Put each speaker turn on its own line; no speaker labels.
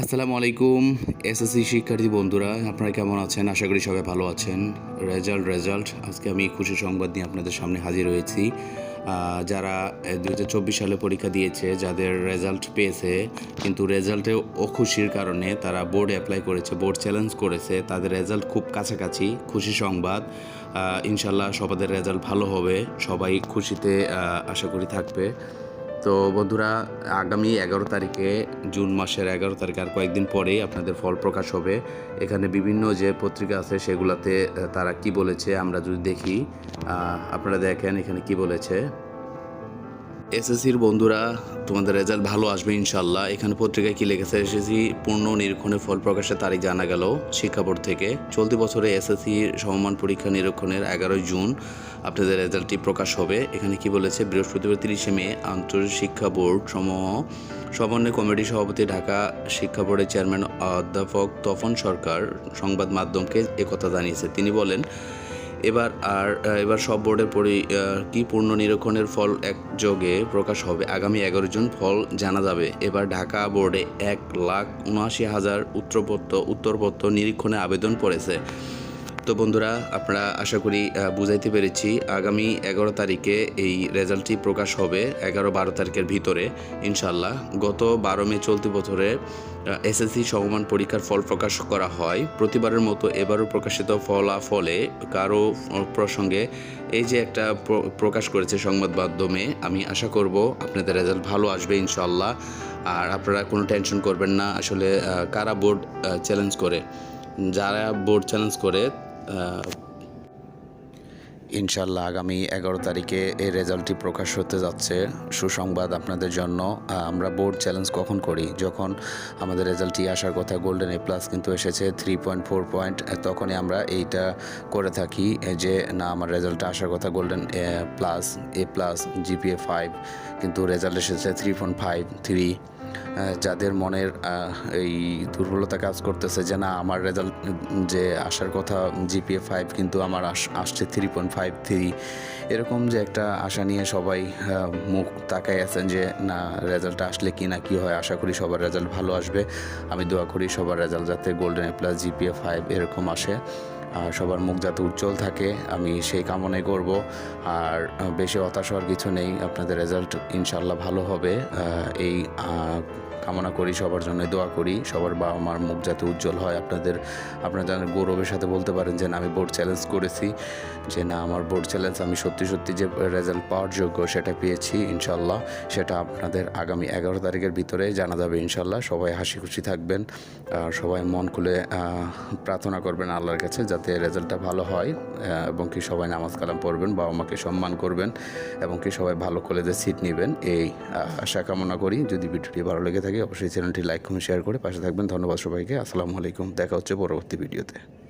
আসসালামু আলাইকুম, এসএসসি শিক্ষার্থী বন্ধুরা, আপনারা কেমন আছেন? আশা করি সবাই ভালো আছেন। রেজাল্ট রেজাল্ট আজকে আমি খুশি সংবাদ নিয়ে আপনাদের সামনে হাজির হয়েছি। যারা দু হাজার চব্বিশ সালে পরীক্ষা দিয়েছে, যাদের রেজাল্ট পেয়েছে, কিন্তু রেজাল্টে অখুশির কারণে তারা বোর্ড অ্যাপ্লাই করেছে, বোর্ড চ্যালেঞ্জ করেছে, তাদের রেজাল্ট খুব কাছাকাছি, খুশি সংবাদ। ইনশাল্লাহ সবাদের রেজাল্ট ভালো হবে, সবাই খুশিতে আশা করি থাকবে। তো বন্ধুরা, আগামী এগারো তারিখে, জুন মাসের এগারো তারিখে আর কয়েকদিন পরেই আপনাদের ফল প্রকাশ হবে। এখানে বিভিন্ন যে পত্রিকা আছে, সেগুলাতে তারা কি বলেছে আমরা যদি দেখি আপনারা দেখেন এখানে কি বলেছে। এসএসসির বন্ধুরা, তোমাদের রেজাল্ট ভালো আসবে ইনশাল্লাহ এখানে পত্রিকায় কি লেগেছে এসএসসি পূর্ণ নিরীক্ষণের ফল প্রকাশের তারিখ জানা গেল শিক্ষা বোর্ড থেকে। চলতি বছরে এসএসসি সমমান পরীক্ষা নিরীক্ষণের এগারোই জুন আপনাদের রেজাল্টটি প্রকাশ হবে। এখানে কি বলেছে? বৃহস্পতিবার তিরিশে মে আন্তর্জাতিক শিক্ষা বোর্ড সমূহ সমন্বয় কমিটি সভাপতি ঢাকা শিক্ষা বোর্ডের চেয়ারম্যান অধ্যাপক তপন সরকার সংবাদ মাধ্যমকে একথা জানিয়েছে। তিনি বলেন এবার আর এবার সব বোর্ডের পরি কি পূর্ণ নিরীক্ষণের ফল একযোগে প্রকাশ হবে। আগামী এগারো জুন ফল জানা যাবে। এবার ঢাকা বোর্ডে এক লাখ উনআশি হাজার উত্তরপত্র উত্তরপত্র নিরীক্ষণে আবেদন পড়েছে। তো বন্ধুরা, আপনারা আশা করি বুঝাইতে পেরেছি, আগামী এগারো তারিখে এই রেজাল্টটি প্রকাশ হবে, এগারো বারো তারিখের ভিতরে ইনশাল্লাহ গত বারো মে চলতি বছরে এসএসসি সমমান পরীক্ষার ফল প্রকাশ করা হয়। প্রতিবারের মতো এবারও প্রকাশিত ফলাফলে কারও প্রসঙ্গে এই যে একটা প্রকাশ করেছে সংবাদ মাধ্যমে, আমি আশা করব আপনাদের রেজাল্ট ভালো আসবে ইনশাল্লাহ আর আপনারা কোনো টেনশন করবেন না, আসলে কারা বোর্ড চ্যালেঞ্জ করে? যারা বোর্ড চ্যালেঞ্জ করে ইনশাল্লাহ আগামী এগারো তারিখে এই রেজাল্টটি প্রকাশ হতে যাচ্ছে। সুসংবাদ আপনাদের জন্য। আমরা বোর্ড চ্যালেঞ্জ কখন করি? যখন আমাদের রেজাল্টটি আসার কথা গোল্ডেন এ প্লাস কিন্তু এসেছে থ্রি পয়েন্ট ফোর পয়েন্ট তখনই আমরা এইটা করে থাকি যে না, আমার রেজাল্টটা আসার কথা golden A plus A plus, GPA five কিন্তু রেজাল্ট এসেছে থ্রি পয়েন্ট ফাইভ থ্রি যাদের মনের এই দুর্বলতা কাজ করতেছে যে, না, আমার রেজাল্ট যে আসার কথা জিপিএ ফাইভ কিন্তু আমার আস- আসছে থ্রি পয়েন্ট ফাইভ থ্রি এরকম যে একটা আশা নিয়ে সবাই মুখ তাকাই আছেন যে, না রেজাল্ট আসলে কি না কি হয়, আশা করি সবার রেজাল্ট ভালো আসবে। আমি দোয়া করি সবার রেজাল্ট যাতে golden A plus GPA five এরকম আসে। আর সবার মুখ যাতে উজ্জ্বল থাকে, আমি সেই কামনাই করব। আর বেশি হতাশ হওয়ার কিছু নেই, আপনাদের রেজাল্ট ইনশাল্লাহ ভালো হবে। এই কামনা করি, সবার জন্য দোয়া করি। সবার বাবা মার মুখ যাতে উজ্জ্বল হয়। আপনাদের, আপনারা যেন গৌরবের সাথে বলতে পারেন যে, না, আমি বোর্ড চ্যালেঞ্জ করেছি। যে, না, আমার বোর্ড চ্যালেঞ্জ আমি সত্যি সত্যি যে রেজাল্ট পাওয়ার যোগ্য সেটা পেয়েছি, ইনশাল্লাহ। সেটা আপনাদের আগামী এগারো তারিখের ভিতরে জানা যাবে, ইনশাল্লাহ। সবাই হাসি খুশি থাকবেন। আর সবাই মন খুলে প্রার্থনা করবেন আল্লাহর কাছে যাতে রেজাল্টটা ভালো হয় এবং কি সবাই নামাজ কালাম পড়বেন বাবা মাকে সম্মান করবেন, এবং কি সবাই ভালো কলেজে সিট নেবেন। এই আশা কামনা করি। যদি ভিডিওটি ভালো লেগে থাকে, অবশ্যই চ্যানেলটি লাইক কমেন্ট শেয়ার করে পাশে থাকবেন। ধন্যবাদ সবাইকে। আসসালামু আলাইকুম। দেখা হচ্ছে পরবর্তী ভিডিওতে।